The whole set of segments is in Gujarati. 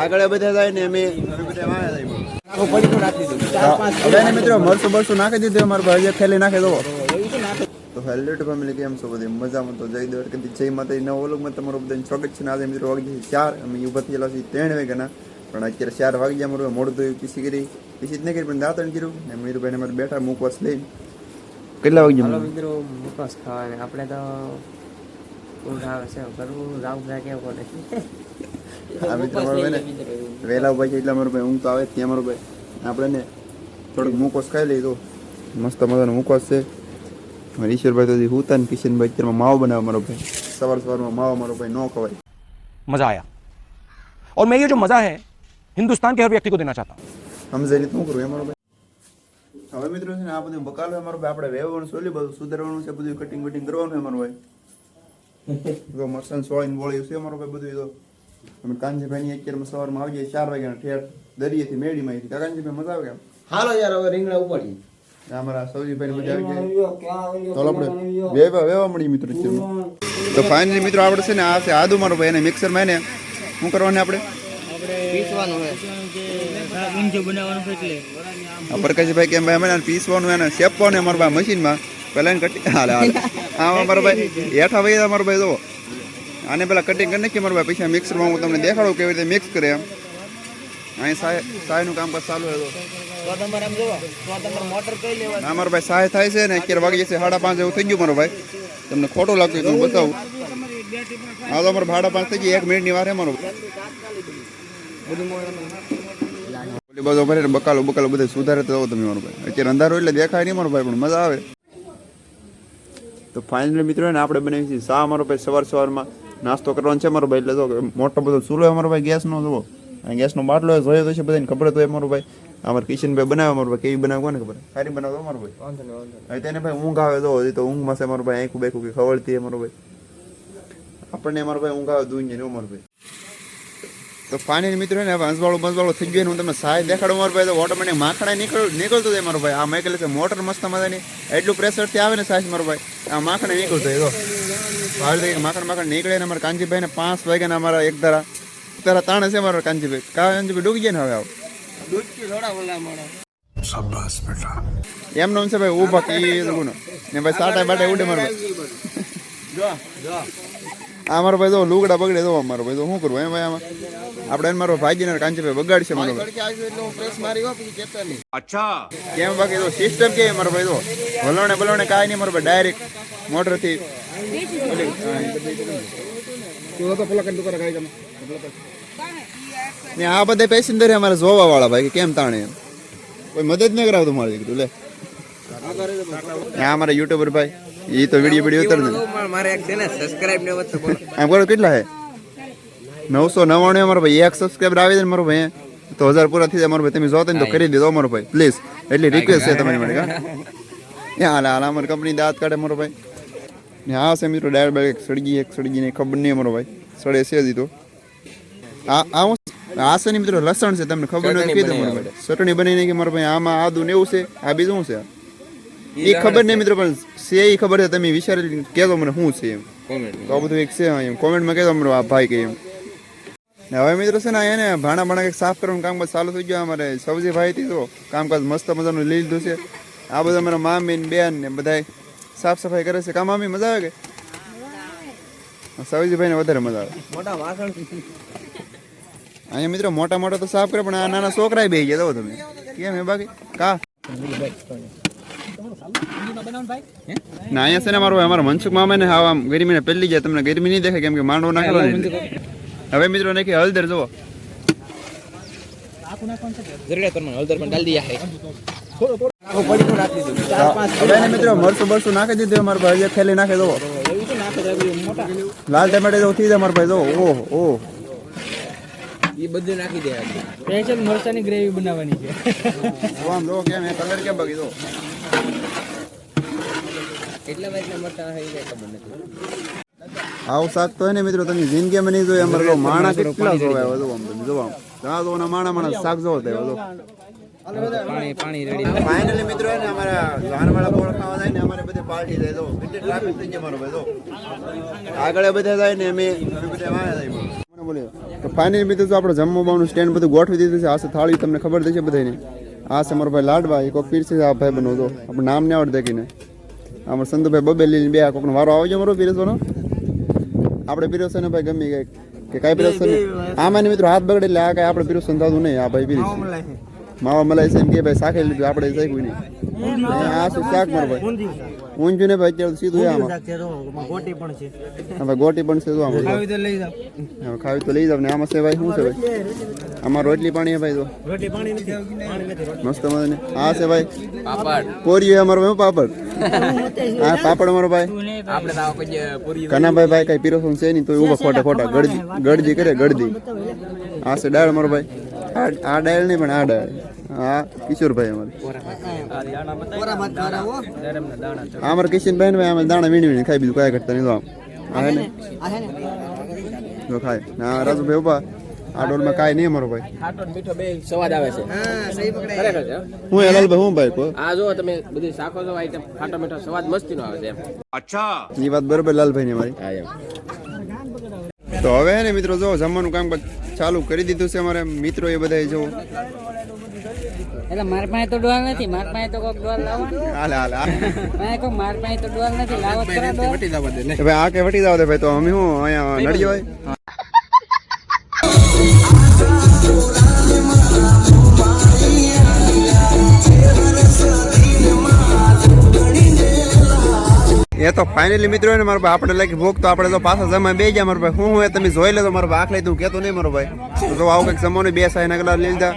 આગળ બધા જાય ને અમે મિત્રો મરસું બરસું નાખી દીધું અમારે ભાઈ. થેલી નાખી દો તો હેલો ટુ ફેમિલી કેમ છો બધી? મજામાં તો જય દોડ કે જય માતા નવ ઓલોગમાં તમારું બધાને સ્વાગત છે ને આજે મિત્રો વાગી ચાર. અમે ઊભા થયેલા છીએ ત્રણ વાગ્યાના. પણ અત્યારે ચાર વાગી ગયા મારું મોડું થયું પીસી કરી. પીસી જ નહીં કરી પણ દાંતણ કર્યું. ને મીરુભાઈ અમારે બેઠા મુકવાસ લઈને. કેટલા વાગી હાલો ગયા મિત્રો મુખવાસ ખાવાને આપણે તો ઊંઘ આવે છે કરવું રાવ ગયા કેવું પડે આ મિત્રો મારો ભાઈ ને વહેલા ઉભા છે એટલે મારો ભાઈ ઊંઘ તો આવે જ ત્યાં મારો ભાઈ આપણે ને થોડુંક મુકવાસ ખાઈ લઈ તો મસ્ત મજાનો મુકવાસ છે અમારે ઈશ્વરભાઈ તો હજી હુતા ને કિશનભાઈ અત્યારમાં માવો બનાવે મારો ભાઈ સવાર સવારમાં માવો મારો ભાઈ ન ખવાય मजा आया और मैं ये जो मजा है हिंदुस्तान के हर व्यक्ति को देना चाहता हूँ સમજાય નહીં શું કરું એ મારો ભાઈ હવે મિત્રો છે ને આ બધું બકાલ હોય મારો ભાઈ આપણે વેવવાનું સોલી બધું સુધારવાનું છે બધું કટિંગ કટિંગ કરવાનું છે મારો ભાઈ તો મરસાન સોળીને વોળી છે અમારો ભાઈ બધું તો. અમે કાંજીભાઈની અત્યારમાં સવારમાં આવી જાય ચાર વાગ્યાના ઠેર. દરિયેથી મેળીમાં અહીંથી. કા કાંજીભાઈ મજા આવે કેમ? હાલો યાર હવે રીંગણા ઉપાડી અમારા સૌજીભાઈ મજા આવી ગઈ ચાલો આપણે વેવા વેવા મળી મિત્રો. તો ફાઇનલી મિત્રો આપણે છે ને આ છે આદુ મારો ભાઈ એને મિક્સરમાં એને શું કરવાનું આપણે? પીસવાનું હોય આ પ્રકાશભાઈ કેમ ભાઈ અમે પીસવાનું એને શેપવાનું અમારા ભાઈ મશીનમાં. પહેલા કટિંગ હાલે હાલે. હા, અમારો ભાઈ હેઠા ભાઈ અમારો ભાઈ જો આને પેલા કટિંગ કરી નાખીએ મારો ભાઈ પછી મિક્સરમાં હું તમને દેખાડું કેવી રીતે મિક્સ કરે એમ. અહીં સાય સાયનું કામકાજ ચાલુ હતું મારો સહાય થાય છે ને, અત્યારે વાગી જશે સાડા પાંચ એવું થઈ ગયું મારો ભાઈ. તમને ખોટું લાગતું હું બતાવું. હા તો અમારે ભાડા પાંચ થઈ ગઈ એક મિનિટની વાર છે મારો બાજુ ભરે બકાલો બકાલો બધે સુધારે તો તમે મારો ભાઈ. અત્યારે અંધારો એટલે દેખાય નહીં મારો ભાઈ, પણ મજા આવે. તો ફાઇનલી મિત્રો ને આપણે બનાવી છીએ. શા અમારો ભાઈ સવાર સવારમાં નાસ્તો કરવાનો છે મારો ભાઈ. એટલે તો મોટો બધો ચૂલો અમારો મારો ભાઈ ગેસનો જુઓ. ગેસનો બાટલો જોયો તો છે બધાને ખબર તો અમારો મારો ભાઈ. અમારે કિશનભાઈ બનાવે અમારો ભાઈ. કેવી બનાવે કોને ખબર? સારી બનાવો મારો ભાઈ. તેને ભાઈ ઊંઘ આવે તો હજી તો ઊંઘમાં છે મારો ભાઈ. આંખું બેખું કે ખવડતી અમારો મારો ભાઈ. આપણને અમારો ભાઈ ઊંઘ આવે દૂધ ને અમારો ભાઈ. તો પાણી મિત્રો ને હવે અંજવાળું બંજવાળું થઈ ગયું ને હું તમને સહાય દેખાડું મારો ભાઈ તો ઓટોમેટિક માખણા નીકળ નીકળતું જાય મારો ભાઈ. આ મેં છે મોટર મસ્ત મજાની એટલું પ્રેશરથી આવે ને સાહેબ મારો ભાઈ આ માખણા નીકળતું જાય તો હાલ માખણ માખણ નીકળે ને અમારા કાંજીભાઈ ને પાંચ વાગ્યાના અમારા એક ધારા તારા ધારા તાણે છે મારો કાંજીભાઈ કાનજીભાઈ કાંજીભાઈ ડૂબી ગયા ને હવે આવ. એમ નામ છે ભાઈ ઊભા કી ને ભાઈ સાટા બાટા ઉડે મારો ભાઈ. આ મારો ભાઈ તો લુગડા બગડે તો મારો ભાઈ તો શું કરવું એમ ભાઈ આમાં? આપણે મારો ભાઈજીને કાંજીભાઈ બગાડશે મારો અચ્છા. કેમ બાકી તો સિસ્ટમ કે મારો ભાઈ તો? વલણે બલણે કાંઈ નહીં મારો ભાઈ ડાયરેક્ટ મોટરથી ને આ બધા પેસેન્જર અમારે જોવા વાળા ભાઈ કેમ તાણે? કોઈ મદદ નહીં કરાવતું મારે કીધું લે. આ અમારા યુટ્યુબર ભાઈ એ તો વીડિયો વીડિયો ઉતર મારે એક છે ને સબસ્ક્રાઇબ ને વચ્ચે આમ કરો કેટલા હે નવસો નવ્વાણું અમારો ભાઈ એક સબસ્ક્રાઈબર આવી જાય મારો ભાઈ તો હજાર પૂરા થઈ જાય. મારો ભાઈ તમે જોતા ને તો કરી દીધો મારો ભાઈ. પ્લીઝ એટલી રિક્વેસ્ટ છે તમારી માટે એ હાલ હાલ અમારી કંપની દાંત કાઢે મારો ભાઈ. ને હા છે મિત્રો ડાયર બેગ એક સળગી એક સળગી ને ખબર નહીં અમારો ભાઈ. સળે છે હજી તો. આ આ આ છે ને મિત્રો લસણ છે તમને ખબર નથી? કીધું મારો ભાઈ. ચટણી બની કે મારો ભાઈ આમાં આદુ ને એવું છે? આ બીજું શું છે? એ ખબર નહીં મિત્રો પણ છે એ ખબર છે તમે વિચારી કહેજો મને શું છે એમ. તો આ બધું એક છે એમ. કોમેન્ટમાં કહેજો અમારો આ ભાઈ કે એમ. ને હવે મિત્રો છે ને એને ભાણા ભાણા કંઈક સાફ કરવાનું કામકાજ ચાલુ થઈ ગયું અમારે સૌજી ભાઈ થી તો કામકાજ મસ્ત મજાનું લઈ લીધું છે. આ બધા અમારા મામી ને બેન ને બધા સાફ સફાઈ કરે છે. કામ મામી મજા આવે કે? સૌજીભાઈ ને વધારે મજા આવે. મોટા વાસણ. અહીંયા મિત્રો મોટા મોટા તો સાફ કરે પણ આ નાના છોકરા બે ગયા તમે કેમ હે બાકી? કા? ના અહીંયા છે ને મારો અમારા મનસુખ મામા ને હા આમ ગરમીને પહેલી જાય તમને ગરમી નહીં દેખાય કેમ કે માંડવો નાખેલો ને. એટલે. હવે મિત્રો નાખી હળદર જુઓ. લાલ ટમાટર તો થઈ જાય મારા ભાઈ દો ઓહ ઓહ. એ બધું નાખી દે. સ્પેશિયલ મરચાની ગ્રેવી બનાવવાની છે. આમ જો કેમ એ કલર કેમ દો મરતા હે ખબર નથી. આવું શાક તો હે ને મિત્રો તમે જિંદગીમાં નહીં જોયું અમારે માણા કેટલા જોવા બધું આમ તમે જોવા આમ આ માણા માણા શાક જોવો થાય પાણી ફાઇનલી મિત્રો ને અમારા ધાનવાળા પોળ ખાવા જાય ને અમારે બધે પાર્ટી જાય તો કેટલી ટ્રાફિક થઈ જાય મારો ભાઈ તો આગળ બધા જાય ને અમે બધા વાયા જાય બોલે તો ફાઇનલી મિત્રો જો આપણે જમવાનું સ્ટેન્ડ બધું ગોઠવી દીધું છે આ થાળી તમને ખબર છે બધાને આ છે મારો ભાઈ લાડવા એ કોક પીર છે આ ભાઈ બનો તો આપણે નામ ને આવડે દેખીને. અમારે સંતુભાઈ બબે લીને બે કોકનો વારો આવજો મારો પીરસવાનો. આપણે પીરસો ભાઈ ગમી ગઈ કે કાંઈ આ આમાં મિત્રો હાથ બગડે એટલે આ કાંઈ આપણે પીરસો થતું નહીં. આ ભાઈ પીરસ. માવા મલાઈ છે એમ કે ભાઈ શાખે લીધું આપણે શીખવું નહીં. આ શું શાક મારો ભાઈ? ઊંઝું ને ભાઈ અત્યારે સીધું આમાં. ગોટી પણ છે. હા ગોટી પણ છે જો આમાં. તો લઈ જાઓ. હવે ખાવી તો લઈ જાવ ને આમાં છે ભાઈ શું છે ભાઈ? આમાં રોટલી પાણી હે ભાઈ તો પાણી મસ્ત મજાની. આ છે ભાઈ. પાપડ. પોરી અમારો ભાઈ પાપડ. હા પાપડ અમારો ભાઈ. પૂરી કનાભાઈ ભાઈ કઈ પીરોસન છે નહીં તો ઊભા ખોટા ખોટા ગળજી ગળદી કરે ગળજી. આ છે ડાળ મારો ભાઈ. આ ડાયલ નહીં પણ આ ડાયલ. હા કિશોરભાઈ અમારે. અમારે કિશનભાઈ ને ભાઈ અમે દાણા વીણી વીણી ખાઈ બીજું કયા કરતા નહીં. તો આમ. આ ને? જો ખાય. ના રાજુભાઈ ઊભા. આ ડોલમાં કાંઈ નહીં અમારો ભાઈ. ખાટો મીઠો બે સ્વાદ આવે છે. હું હેલાલભાઈ હું. ભાઈ કો આ જો તમે બધી શાકો જો આઈટમ ખાટો મીઠો સ્વાદ મસ્તીનો આવે છે અચ્છા એ વાત બરોબર લાલભાઈ ની મારી હા એમ. તો હવે હે ને મિત્રો જો જમવાનું કામ ચાલુ કરી દીધું છે અમારે મિત્રો એ બધા જો. એટલે માર પાસે તો ડોલ નથી માર પાસે તો કોક ડોલ લાવો. હાલે હાલે. મેં કહું માર પાસે તો ડોલ નથી લાવો ખરા ડોલ. ભાઈ આ કે વટી જાવ દે ભાઈ તો અમે હું અહીંયા નડી હોય એ તો ફાઇનલી મિત્રો ને મારો ભાઈ આપણે લખી ભોગ તો આપણે તો પાછા જમા બે ગયા. મારો ભાઈ હું હું તમે જોઈ લેજો મારો ભાઈ લઈ તું કહેતો નહીં મારો ભાઈ. તો આવું કંઈક જમવાનું બે સાહેબ નગલા લઈ લીધા.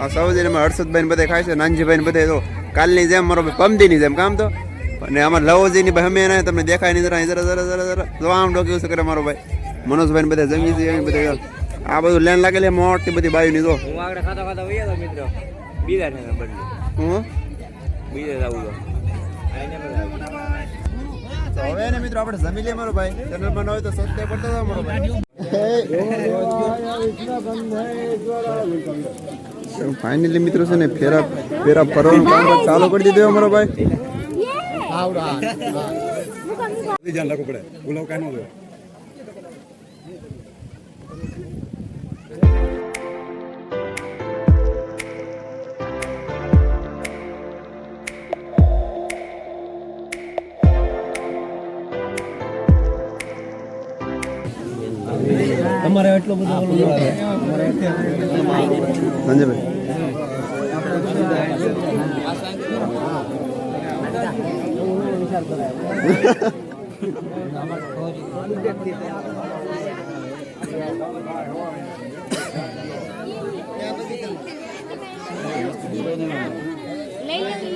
આ સૌદીમાં હર્ષદભાઈ ને બધા ખાય છે નાનજીભાઈ ને બધે તો કાલની જેમ મારો ભાઈ પમદીની જેમ કામ તો? અને આમાં લવોજીની ભાઈ અમે તમને દેખાય નહીં જરા જરા જરા જરા જરા. જો આમ ડોક્યું છે કરે મારો ભાઈ. મનોજભાઈ ને બધા જમી છે બધે આ બધું લેન લાગેલી મોટી બધી બાયુની તો હું આગળ ખાતા ખાતા વહી ગયો મિત્રો. બીજા ને બદલે હું? બીજે તો. તો હવે ને મિત્રો આપણે જમી લઈએ મારો ભાઈ. ચેનલમાં હોય તો સબસ્ક્રાઇબ કરતા મારો ભાઈ. ફાઇનલી મિત્રો છે ને ફેરા ફેરા ફરવાનું કામ ચાલુ કરી દીધું અમારો ભાઈ. તમારે એટલો બધો ઓલું સંજયભાઈ લઈ લે.